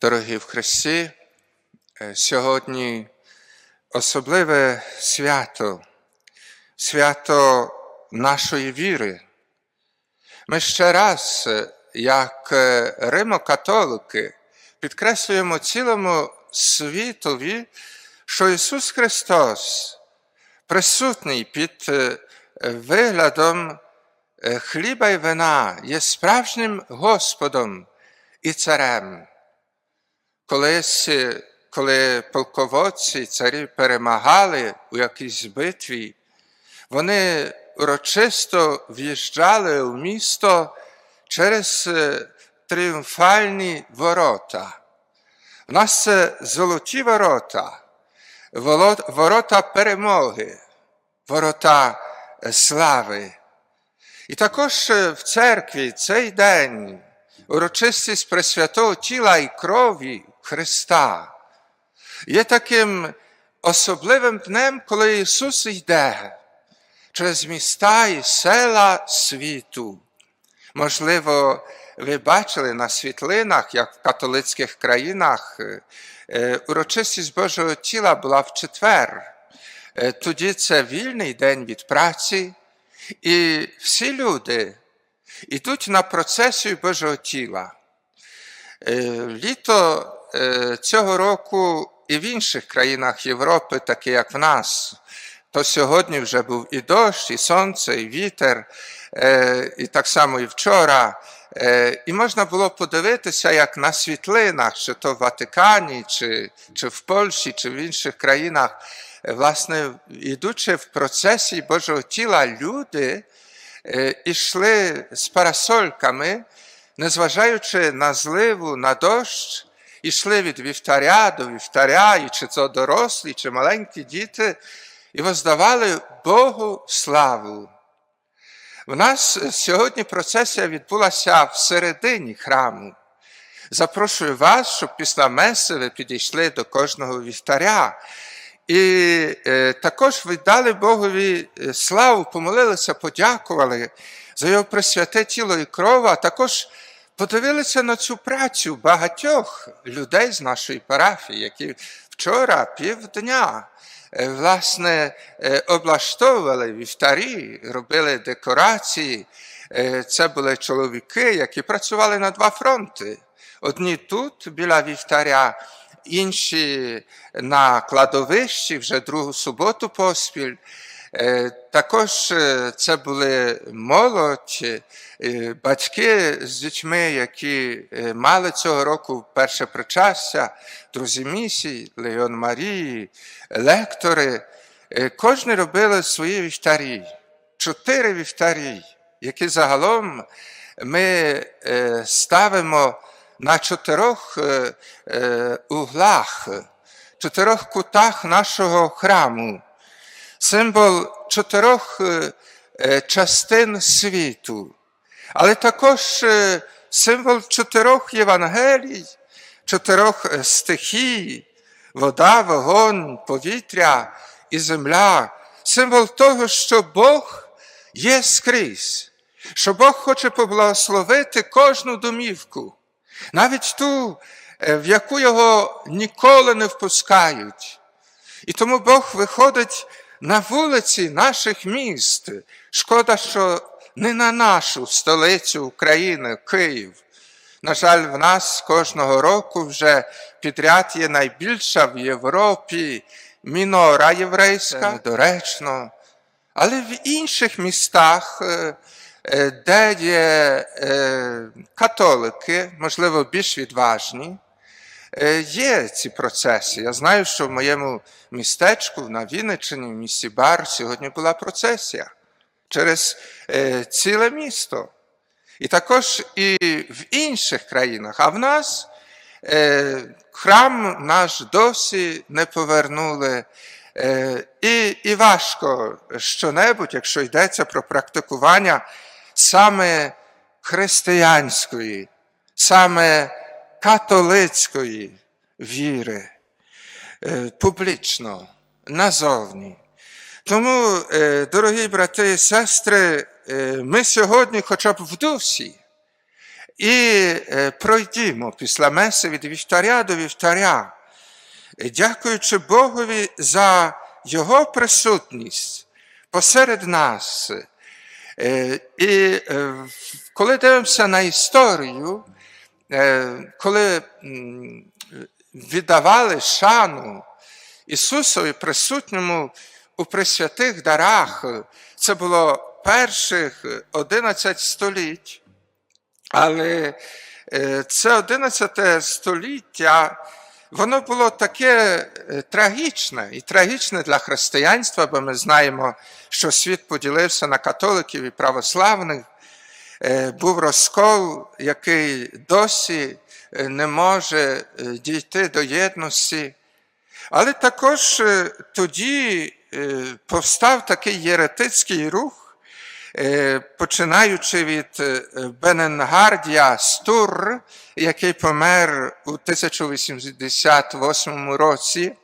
Дорогі в Христі, е, сьогодні особливе свято, свято нашої віри. Ми ще раз, е, як е, римокатолики, підкреслюємо цілому світові, що Ісус Христос присутній під виглядом хліба і вина, є справжнім Господом і царем. Колись, е, коли полководці, царі перемагали у якійсь битві, вони урочисто в'їжджали у місто через е, тріумфальні ворота. У нас це золоті ворота, ворота перемоги, ворота е, слави. І також в церкві цей день урочистість Пресвятого тіла і крові Христа є таким особливим днем, коли Ісус йде через міста і села світу. Можливо, ви бачили на світлинах, як в католицьких країнах е, урочистість Божого тіла була в четвер. Е, Тоді це вільний день від праці, і всі люди йдуть на процесію Божого тіла. Е, Літо цього року і в інших країнах Європи, такі як в нас, то сьогодні вже був і дощ, і сонце, і вітер, е, і так само і вчора. Е, І можна було подивитися, як на світлинах, чи то в Ватикані, чи, чи в Польщі, чи в інших країнах, е, власне, ідучи в процесі Божого тіла, люди е, ішли з парасольками, незважаючи на зливу, на дощ, ішли від вівтаря до вівтаря, і чи то дорослі, чи маленькі діти, і воздавали Богу славу. У нас сьогодні процесія відбулася всередині храму. Запрошую вас, щоб після меси ви підійшли до кожного вівтаря. І е, також віддали Богові е, славу, помолилися, подякували за його присвяте тіло і кров, а також подивилися на цю працю багатьох людей з нашої парафії, які вчора півдня е, власне е, облаштовували вівтарі, робили декорації. Е, Це були чоловіки, які працювали на два фронти. Одні тут, біля вівтаря, інші на кладовищі вже другу суботу поспіль. Е, Також е, це були молодь, е, батьки з дітьми, які мали цього року перше причастя, друзі місії, Леон Марії, лектори. Кожні робили свої вівтарі, чотири вівтарі, які загалом ми ставимо на чотирьох углах, чотирьох кутах нашого храму символ чотирьох е, е, частин світу, але також е, символ чотирьох Євангелій, чотирьох стихій, вода, вогонь, повітря і земля, символ того, що Бог є скрізь, що Бог хоче поблагословити кожну домівку, навіть ту, в яку його ніколи не впускають. І тому Бог виходить на вулиці наших міст. Шкода, що не на нашу столицю України, Київ. На жаль, в нас кожного року вже підряд є найбільша в Європі мінора єврейська, недоречно. Але в інших містах, е, е, де є е, католики, можливо, більш відважні, Є ці процеси. Я знаю, що в моєму містечку на Вінниччині, в місті Бар, сьогодні була процесія через е, ціле місто. І також і в інших країнах. А в нас е, храм наш досі не повернули. Е, і, і важко що-небудь, якщо йдеться про практикування саме християнської, саме католицької віри е, публічно, назовні. Тому, е, дорогі брати і сестри, е, ми сьогодні, хоча б в дусі, І пройдімо після меси від вівтаря до вівтаря, дякуючи Богові за Його присутність посеред нас. І коли дивимося на історію, коли віддавали шану Ісусові присутньому у присвятих дарах, це було перших 11 століть. Але е, це 11 століття, воно було таке е, трагічне і трагічне для християнства, бо ми знаємо, що світ поділився на католиків і православних. Е, Був розкол, який досі е, не може е, дійти до єдності. Але також тоді повстав такий єретицький рух, починаючи від Бененгардія Стур, який помер у 1088 році,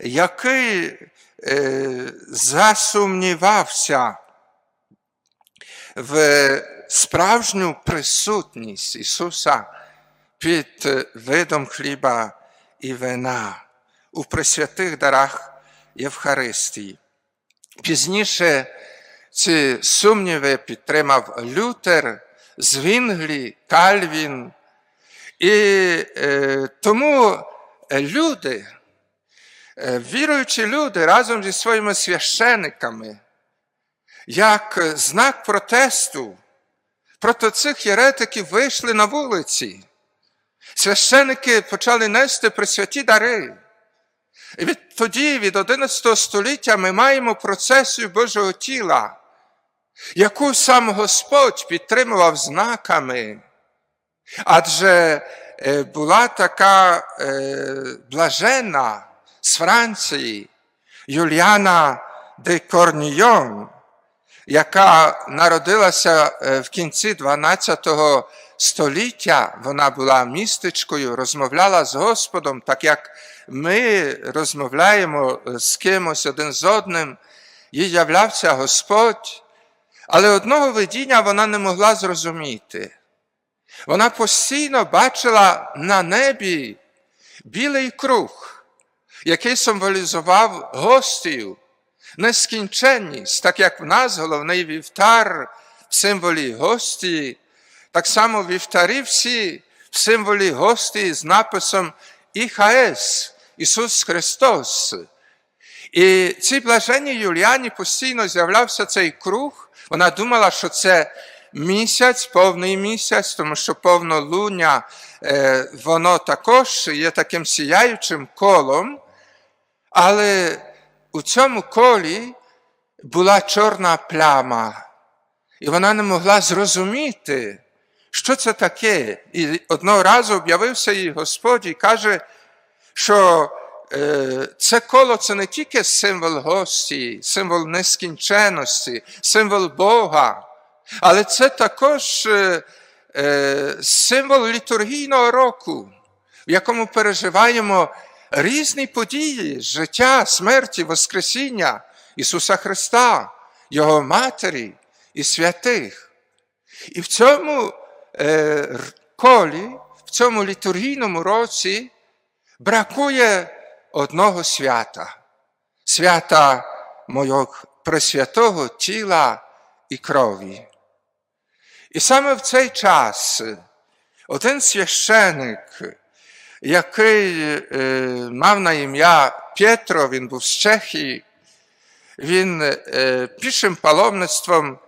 який засумнівався в справжню присутність Ісуса під видом хліба і вина у присвятих дарах Євхаристії. Пізніше ці сумніви підтримав Лютер, Звінглі, Кальвін. І е, тому люди, е, віруючі люди разом зі своїми священиками, як знак протесту проти цих єретиків вийшли на вулиці. Священики почали нести присвяті дари. І від тоді, від 11 століття, ми маємо процесію Божого тіла, яку сам Господь підтримував знаками. Адже е, була така е, блажена з Франції Юліана де Корнійон, яка народилася е, в кінці 12 століття, вона була містечкою, розмовляла з Господом, так як ми розмовляємо з кимось один з одним, їй являвся Господь, але одного видіння вона не могла зрозуміти. Вона постійно бачила на небі білий круг, який символізував гостію, нескінченність, так як в нас головний вівтар в символі гостії, так само вівтарі всі в символі гостії з написом ІХС, Ісус Христос. І цій блаженній Юліані постійно з'являвся цей круг. Вона думала, що це місяць, повний місяць, тому що повнолуння, е, воно також є таким сіяючим колом. Але у цьому колі була чорна пляма, і вона не могла зрозуміти, що це таке. І одного разу об'явився їй Господь і каже, що е, це коло це не тільки символ гості, символ нескінченності, символ Бога, але це також е, е, символ літургійного року, в якому переживаємо різні події життя, смерті, Воскресіння Ісуса Христа, Його Матері і святих. І в цьому е, колі, в цьому літургійному році бракує одного свята, свята мого пресвятого тіла і крові. І саме в цей час один священик, який е, мав на ім'я Пєтро, він був з Чехії, він е, пішим паломництвом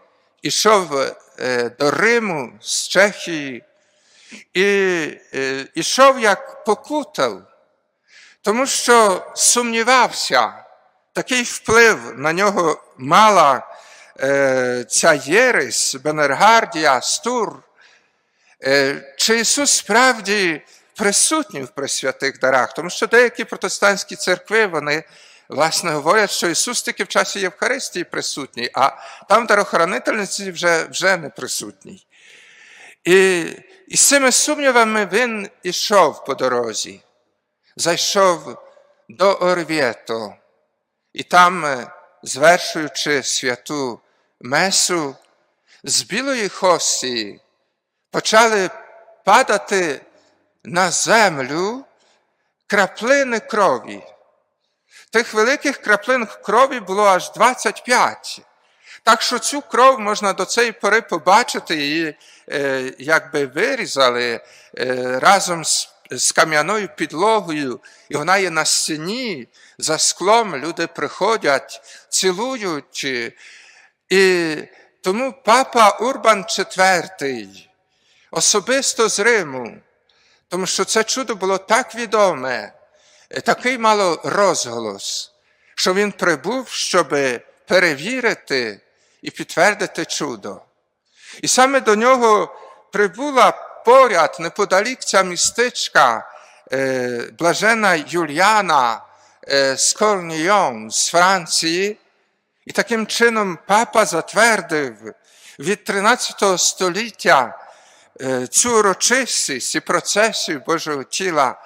ішов е, до Риму з Чехії і ішов як покутав, тому що сумнівався, такий вплив на нього мала ця єресь, Бенергардія, Стур. Чи Ісус справді присутній в пресвятих дарах? Тому що деякі протестантські церкви, вони власне говорять, що Ісус тільки в часі Євхаристії присутній, а там дарохоронительниці вже, вже не присутній. І, і з цими сумнівами він ішов по дорозі, зайшов до Орвєто, і там, е, звершуючи святу Месу, з білої хостії почали падати на землю краплини крові. Тих великих краплин крові було аж 25. Так що цю кров можна до цієї пори побачити, її е, якби вирізали е, разом з, з кам'яною підлогою, і вона є на стіні, за склом люди приходять, цілують. І тому папа Урбан IV особисто з Риму, тому що це чудо було так відоме, е, такий мало розголос, що він прибув, щоб перевірити і підтвердити чудо. І саме до нього прибула поряд неподалік ця містечка е, блажена Юліана е, з Корнійон з Франції. І таким чином папа затвердив від 13 століття цю урочистість і процесію Божого тіла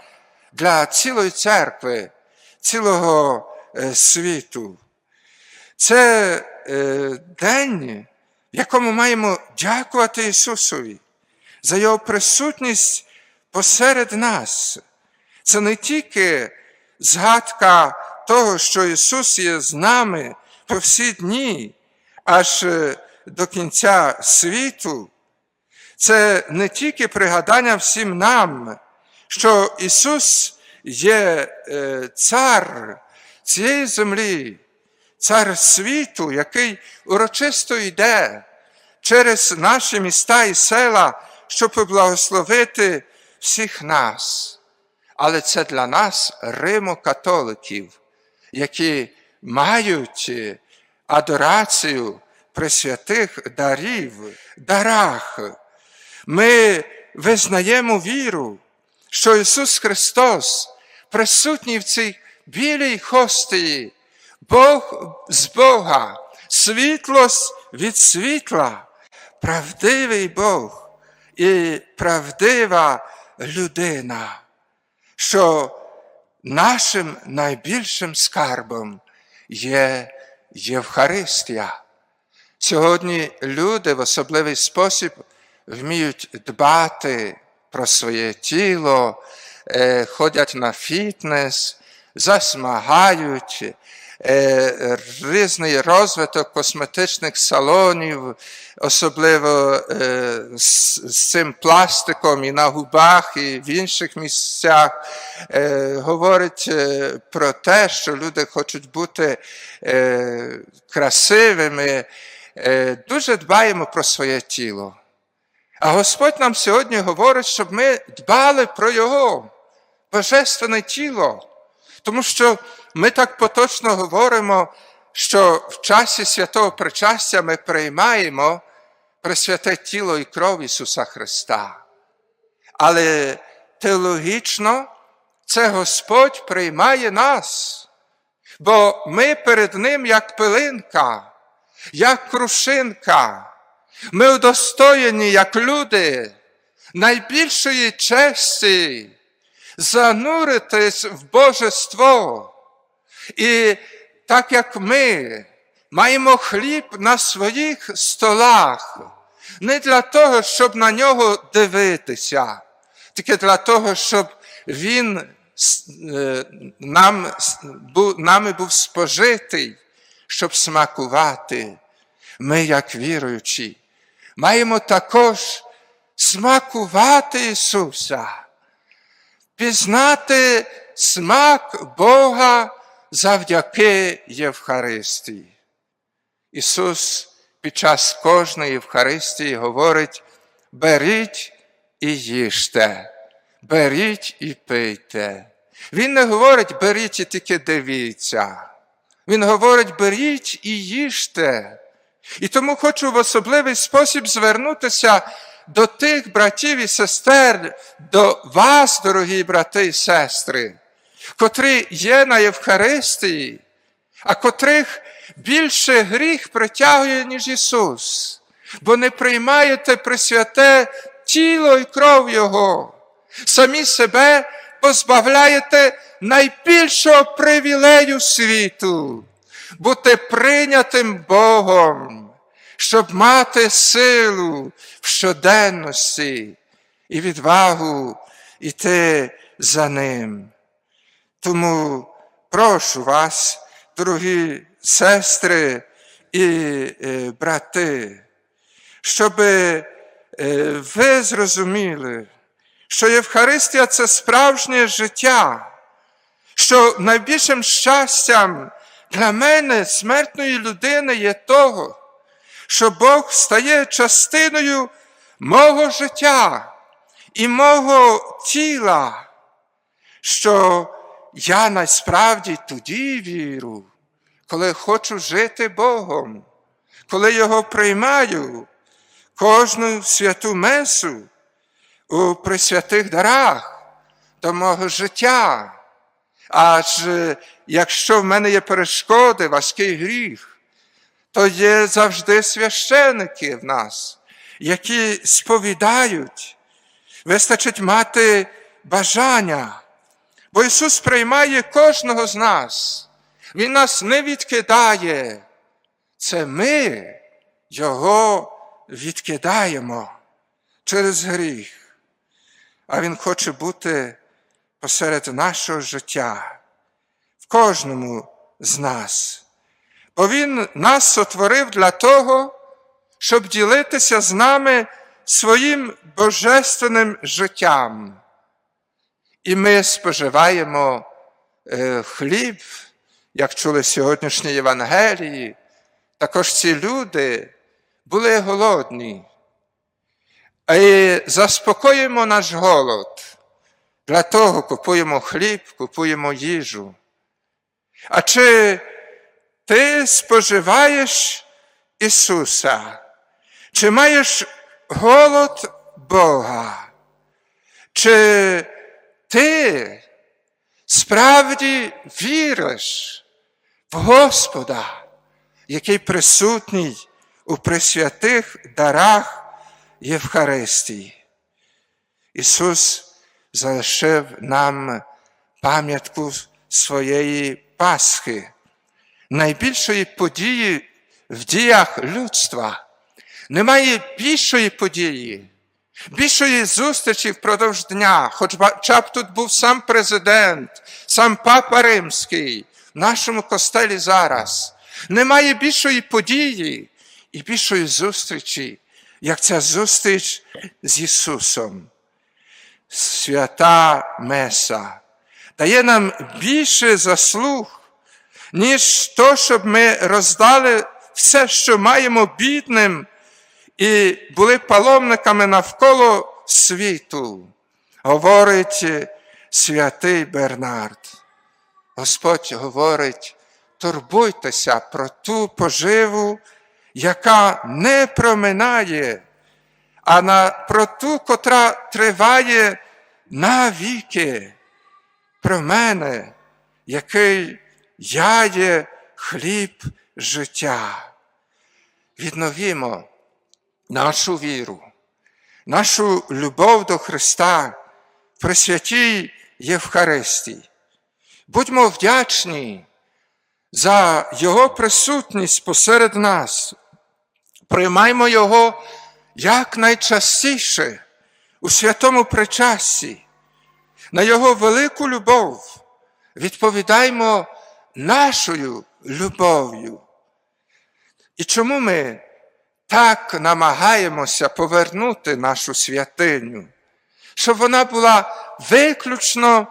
для цілої церкви, цілого е, світу. Це е, день, в якому маємо дякувати Ісусові за Його присутність посеред нас. Це не тільки згадка того, що Ісус є з нами по всі дні, аж е, до кінця світу. Це не тільки пригадання всім нам, що Ісус є е, цар цієї землі, цар світу, який урочисто йде через наші міста і села, щоб поблагословити всіх нас. Але це для нас римокатоликів, які мають адорацію пресвятих дарів, дарах. Ми визнаємо віру, що Ісус Христос присутній в цій білій хостії, Бог з Бога, світлость від світла, правдивий Бог і правдива людина, що нашим найбільшим скарбом є Євхаристія. Сьогодні люди в особливий спосіб вміють дбати про своє тіло, е, ходять на фітнес, засмагають, е, різний розвиток косметичних салонів, особливо е, з, цим пластиком і на губах, і в інших місцях, говорить про те, що люди хочуть бути красивими. Дуже дбаємо про своє тіло. А Господь нам сьогодні говорить, щоб ми дбали про Його божественне тіло. Тому що ми так поточно говоримо, що в часі святого причастя ми приймаємо пресвяте тіло і кров Ісуса Христа. Але теологічно це Господь приймає нас, бо ми перед Ним як пилинка, як крушинка. Ми удостоєні, як люди, найбільшої честі зануритись в Божество. І так як ми маємо хліб на своїх столах, не для того, щоб на нього дивитися, тільки для того, щоб він е, нам, нами був спожитий, щоб смакувати. Ми, як віруючі, маємо також смакувати Ісуса, пізнати смак Бога завдяки Євхаристії. Ісус під час кожної Євхаристії говорить: беріть і їжте, беріть і пийте. Він не говорить, беріть і тільки дивіться. Він говорить, беріть і їжте. І тому хочу в особливий спосіб звернутися до тих братів і сестер, до вас, дорогі брати і сестри, котрі є на Євхаристії, а котрих більше гріх притягує, ніж Ісус, бо не приймаєте присвяте тіло і кров Його, самі себе позбавляєте найбільшого привілею світу, бути прийнятим Богом щоб мати силу в щоденності і відвагу йти за ним. Тому прошу вас, дорогі сестри і е, брати, щоб ви зрозуміли, що Євхаристія це справжнє життя, що найбільшим щастям для мене, смертної людини, є того, що Бог стає частиною мого життя і мого тіла, що я насправді тоді віру, коли хочу жити Богом, коли Його приймаю кожну святу месу у присвятих дарах до мого життя. Аж якщо в мене є перешкоди, важкий гріх, то є завжди священики в нас, які сповідають, вистачить мати бажання. Бо Ісус приймає кожного з нас. Він нас не відкидає. Це ми Його відкидаємо через гріх. А Він хоче бути посеред нашого життя, в кожному з нас. Бо Він нас сотворив для того, щоб ділитися з нами своїм божественним життям. І ми споживаємо е, хліб, як чули в сьогоднішній Євангелії. Також ці люди були голодні. І заспокоїмо наш голод. Для того купуємо хліб, купуємо їжу. А чи ти споживаєш Ісуса? Чи маєш голод Бога? Чи ти справді віриш в Господа, який присутній у присвятих дарах Євхаристії? Ісус залишив нам пам'ятку своєї Пасхи, найбільшої події в діях людства. Немає більшої події, більшої зустрічі впродовж дня, хоча б тут був сам президент, сам папа Римський в нашому костелі зараз. Немає більшої події і більшої зустрічі, як ця зустріч з Ісусом. Свята Меса дає нам більше заслуг, ніж то, щоб ми роздали все, що маємо бідним, і були паломниками навколо світу, говорить святий Бернард. Господь говорить, турбуйтеся про ту поживу, яка не проминає, а на, про ту, котра триває навіки, про мене, який я є хліб життя. Відновімо нашу віру, нашу любов до Христа при святій Євхаристії. Будьмо вдячні за Його присутність посеред нас. Приймаймо Його якнайчастіше у святому причасті, на Його велику любов. Відповідаймо нашою любов'ю. І чому ми так намагаємося повернути нашу святиню, щоб вона була виключно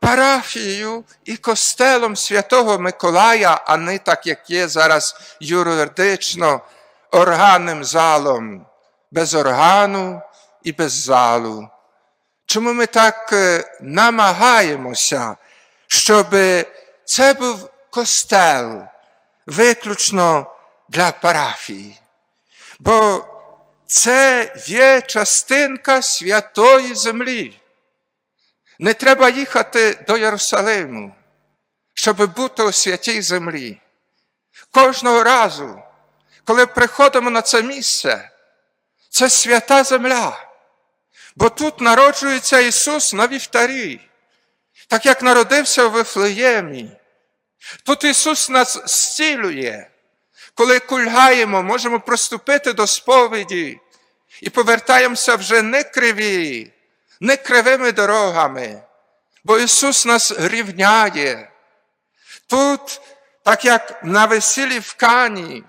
парафією і костелом Святого Миколая, а не так, як є зараз юридично органним залом, без органу і без залу. Чому ми так намагаємося, щоб це був костел виключно для парафії? Бо це є частинка святої землі. Не треба їхати до Єрусалиму, щоб бути у святій землі. Кожного разу, коли приходимо на це місце, це свята земля. Бо тут народжується Ісус на вівтарі, так як народився в Вифлеємі. Тут Ісус нас зцілює. коли кульгаємо, можемо проступити до сповіді і повертаємося вже не криві, не кривими дорогами, бо Ісус нас рівняє. Тут, так як на весіллі в Кані,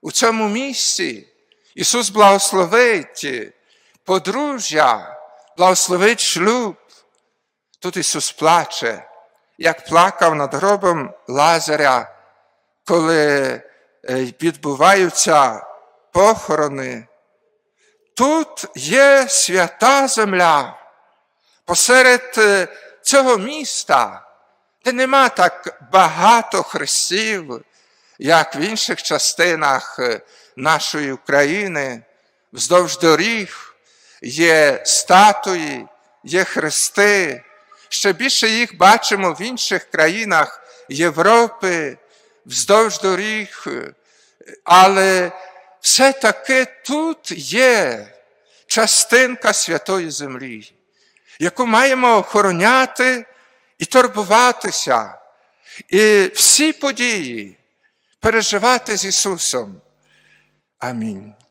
у цьому місці, Ісус благословить подружжя, благословить шлюб. Тут Ісус плаче, як плакав над гробом Лазаря, коли е, відбуваються похорони. Тут є свята земля посеред е, цього міста, де нема так багато хрестів, як в інших частинах е, нашої України, вздовж доріг є статуї, є хрести. Ще більше їх бачимо в інших країнах Європи, вздовж доріг, але все-таки тут є частинка святої землі, яку маємо охороняти і турбуватися, і всі події переживати з Ісусом. a mim.